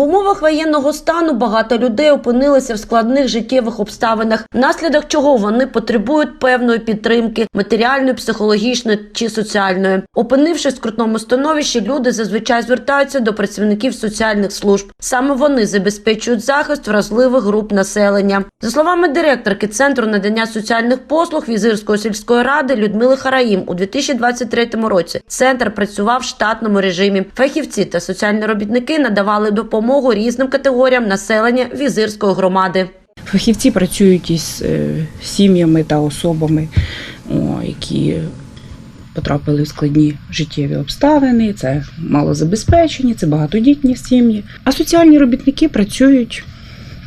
умовах воєнного стану багато людей опинилися в складних життєвих обставинах, внаслідок чого вони потребують певної підтримки матеріальної, психологічної чи соціальної. Опинившись в скрутному становищі, люди зазвичай звертаються до працівників соціальних служб. Саме вони забезпечують захист вразливих груп населення. За словами директорки центру надання соціальних послуг Візирської сільської ради Людмили Хараїм, у 2023 році центр працював в штатному режимі. Фахівці та соціальні робітники надавали допомогу різним категоріям населення Візирської громади. Фахівці працюють із е, сім'ями та особами, які потрапили в складні життєві обставини. Це малозабезпечені, це багатодітні сім'ї. А соціальні робітники працюють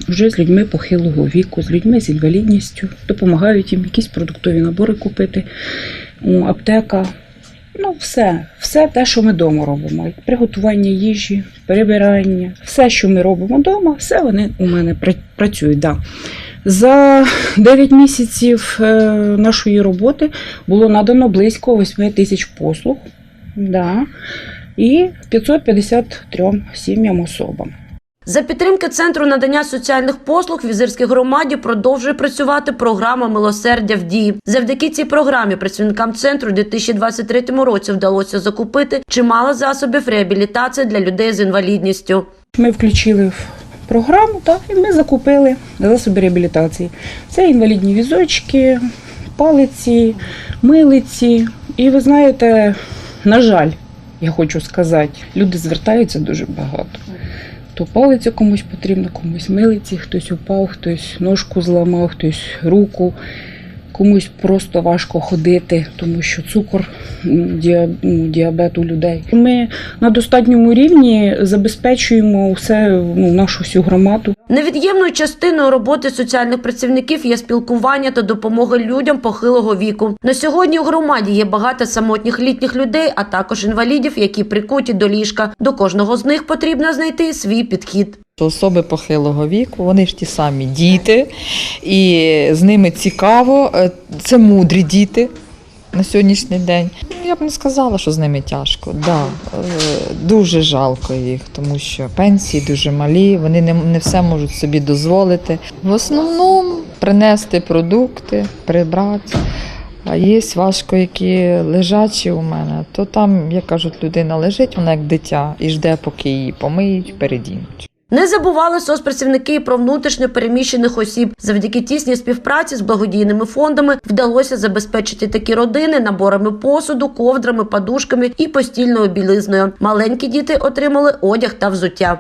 вже з людьми похилого віку, з людьми з інвалідністю, допомагають їм якісь продуктові набори купити, аптека. Ну, все, все те, що ми вдома робимо. Приготування їжі, перебирання, все, що ми робимо вдома, все вони у мене працюють. Да. За 9 місяців е, нашої роботи було надано близько 8 тисяч послуг. Да. І 553 сім'ям особам. За підтримки центру надання соціальних послуг в візирській громаді продовжує працювати програма милосердя в дії. Завдяки цій програмі працівникам центру у 2023 році вдалося закупити чимало засобів реабілітації для людей з інвалідністю. Ми включили в програму так, і ми закупили засоби реабілітації. Це інвалідні візочки, палиці, милиці. І ви знаєте, на жаль, я хочу сказати, люди звертаються дуже багато. То палицю комусь потрібно, комусь милиці, хтось упав, хтось ножку зламав, хтось руку, комусь просто важко ходити, тому що цукор, ну, діабет у людей. Ми на достатньому рівні забезпечуємо все ну, нашу всю громаду. Невід'ємною частиною роботи соціальних працівників є спілкування та допомога людям похилого віку. На сьогодні у громаді є багато самотніх літніх людей, а також інвалідів, які прикуті до ліжка. До кожного з них потрібно знайти свій підхід. Особи похилого віку, вони ж ті самі діти, і з ними цікаво. Е, Це мудрі діти на сьогоднішній день. Я б не сказала, що з ними тяжко. Да, е, дуже жалко їх, тому що пенсії дуже малі, вони не, не все можуть собі дозволити. В основному принести продукти, прибрати. А є важко, які лежачі у мене, то там, як кажуть, людина лежить, вона як дитя, і жде, поки її помиють, передінуть. Не забували соцпрацівники і про внутрішньо переміщених осіб. Завдяки тісній співпраці з благодійними фондами вдалося забезпечити такі родини наборами посуду, ковдрами, подушками і постільною білизною. Маленькі діти отримали одяг та взуття.